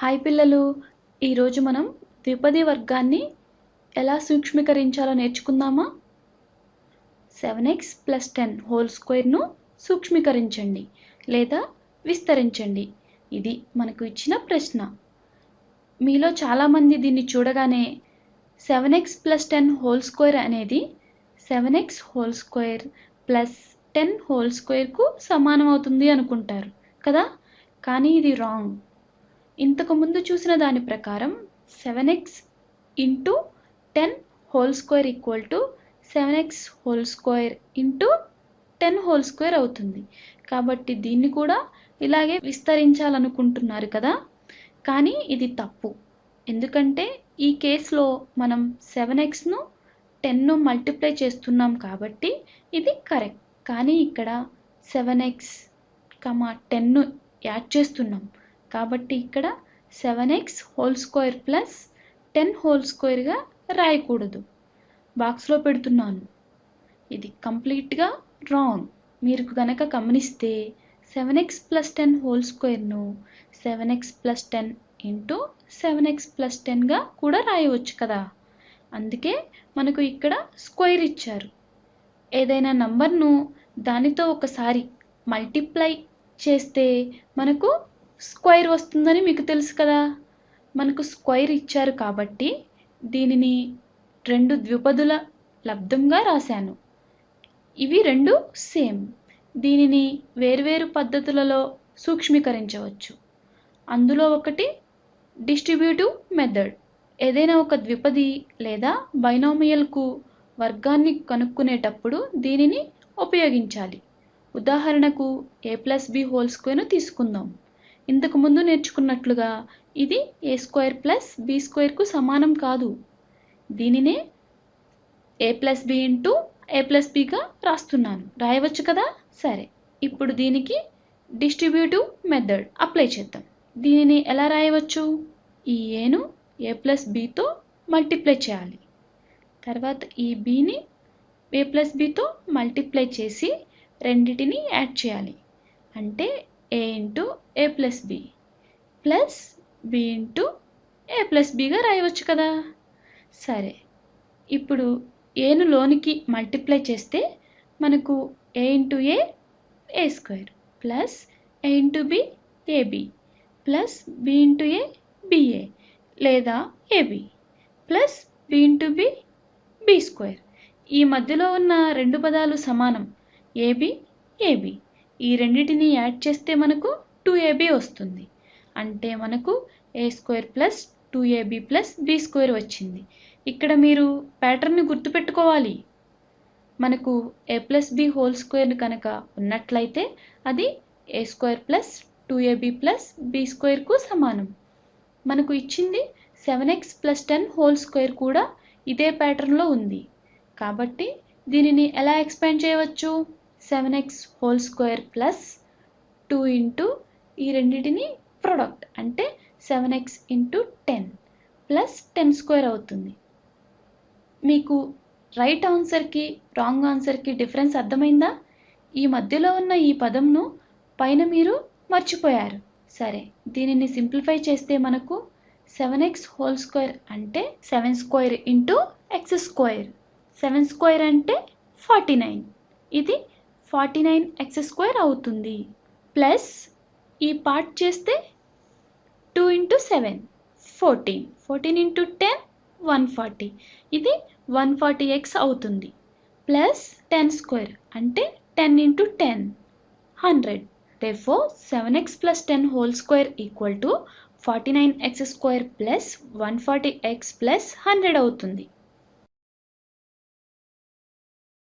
Hi పిల్లలు. ఈరోజు మనం ద్విపది వర్గాన్ని ఎలా సూక్ష్మీకరించాలో నేర్చుకుందామా? Seven x plus ten whole స్క్వేర్ను సూక్ష్మీకరించండి లేదా విస్తరించండి. ఇది మనకు ఇచ్చిన ప్రశ్న. మీలో చాలామంది దీన్ని చూడగానే seven x plus ten whole square అనేది seven x whole square plus ten whole స్క్వేర్కు సమానం అవుతుంది అనుకుంటారు కదా? కానీ ఇది రాంగ్. ఇంతకుముందు చూసిన దాని ప్రకారం seven x into ten whole square equal to seven x whole square into ten whole square అవుతుంది. కాబట్టి దీన్ని కూడా ఇలాగే విస్తరించాలనుకుంటున్నారు కదా? కానీ ఇది తప్పు. ఎందుకంటే ఈ కేసులో మనం సెవెన్ ఎక్స్ను టెన్ను మల్టిప్లై చేస్తున్నాం కాబట్టి ఇది కరెక్ట్ కానీ ఇక్కడ seven X comma ten add చేస్తున్నాం. కాబట్టి ఇక్కడ seven X whole square plus ten whole స్క్వేర్గా రాయకూడదు. బాక్స్లో పెడుతున్నాను. ఇది కంప్లీట్గా రాంగ్ మీరు కనుక గమనిస్తే seven x plus ten whole స్క్వేర్ను seven x plus ten into seven x plus టెన్గా కూడా రాయవచ్చు కదా. అందుకే మనకు ఇక్కడ స్క్వేర్ ఇచ్చారు. ఏదైనా నంబర్ను దానితో ఒకసారి మల్టిప్లై చేస్తే మనకు స్క్వైర్ వస్తుందని మీకు తెలుసు కదా. మనకు స్క్వైర్ ఇచ్చారు కాబట్టి దీనిని రెండు ద్విపదుల లబ్ధంగా రాశాను. ఇవి రెండు సేమ్. దీనిని వేర్వేరు పద్ధతులలో సూక్ష్మీకరించవచ్చు. అందులో ఒకటి డిస్ట్రిబ్యూటివ్ మెథడ్. ఏదైనా ఒక ద్విపది లేదా బైనామియల్కు వర్గాన్ని కనుక్కునేటప్పుడు దీనిని ఉపయోగించాలి. ఉదాహరణకు ఏ ప్లస్ బి హోల్ స్క్వేర్ను తీసుకుందాం. ఇంతకు ముందు నేర్చుకున్నట్లుగా ఇది ఏ స్క్వేర్ ప్లస్ బి స్క్వేర్కు సమానం కాదు. దీనినే A plus B into A plus బిగా రాస్తున్నాను. రాయవచ్చు కదా? సరే. ఇప్పుడు దీనికి డిస్ట్రిబ్యూటివ్ మెథడ్ అప్లై చేద్దాం. దీనిని ఎలా రాయవచ్చు? ఈ ఏను ఏ ప్లస్ బితో మల్టిప్లై చేయాలి. తర్వాత ఈ బిని ఏ ప్లస్ బితో మల్టిప్లై చేసి రెండిటిని యాడ్ చేయాలి. అంటే A into A plus B plus B into A plus బిగా రాయవచ్చు కదా. సరే ఇప్పుడు ఏను లోనికి మల్టిప్లై చేస్తే మనకు A into A A square plus A into B AB plus B into A BA లేదా AB plus B into B B square ఈ మధ్యలో ఉన్న రెండు పదాలు సమానం. ఏబి ఏబి ఈ రెండింటిని యాడ్ చేస్తే మనకు టూ ఏబీ వస్తుంది. అంటే మనకు A square plus two AB plus B square వచ్చింది. ఇక్కడ మీరు ప్యాటర్న్ని గుర్తుపెట్టుకోవాలి. మనకు A plus B whole square కనుక ఉన్నట్లయితే అది A square plus two AB plus B స్క్వేర్కు సమానం. మనకు ఇచ్చింది seven x plus ten whole square కూడా ఇదే ప్యాటర్న్లో ఉంది. కాబట్టి దీనిని ఎలా ఎక్స్పాండ్ చేయవచ్చు? Seven x whole square plus two into ఈ రెండింటిని ప్రొడక్ట్ అంటే seven x into ten plus ten square అవుతుంది. మీకు రైట్ ఆన్సర్కి రాంగ్ ఆన్సర్కి డిఫరెన్స్ అర్థమైందా? ఈ మధ్యలో ఉన్న ఈ పదంను పైన మీరు మర్చిపోయారు. సరే దీనిని సింప్లిఫై చేస్తే మనకు సెవెన్ ఎక్స్ హోల్ స్క్వేర్ అంటే seven square into x square seven square అంటే ఫార్టీ నైన్ ఇది ఫార్టీ నైన్ ఎక్స్ స్క్వేర్ అవుతుంది. ప్లస్ ఈ పార్ట్ చేస్తే two into seven fourteen fourteen into ten one forty ఇది వన్ ఫార్టీ ఎక్స్ అవుతుంది. Plus ten square అంటే ten into ten hundred రేఫో seven x plus ten whole square equal to forty nine x square plus one forty x plus hundred అవుతుంది.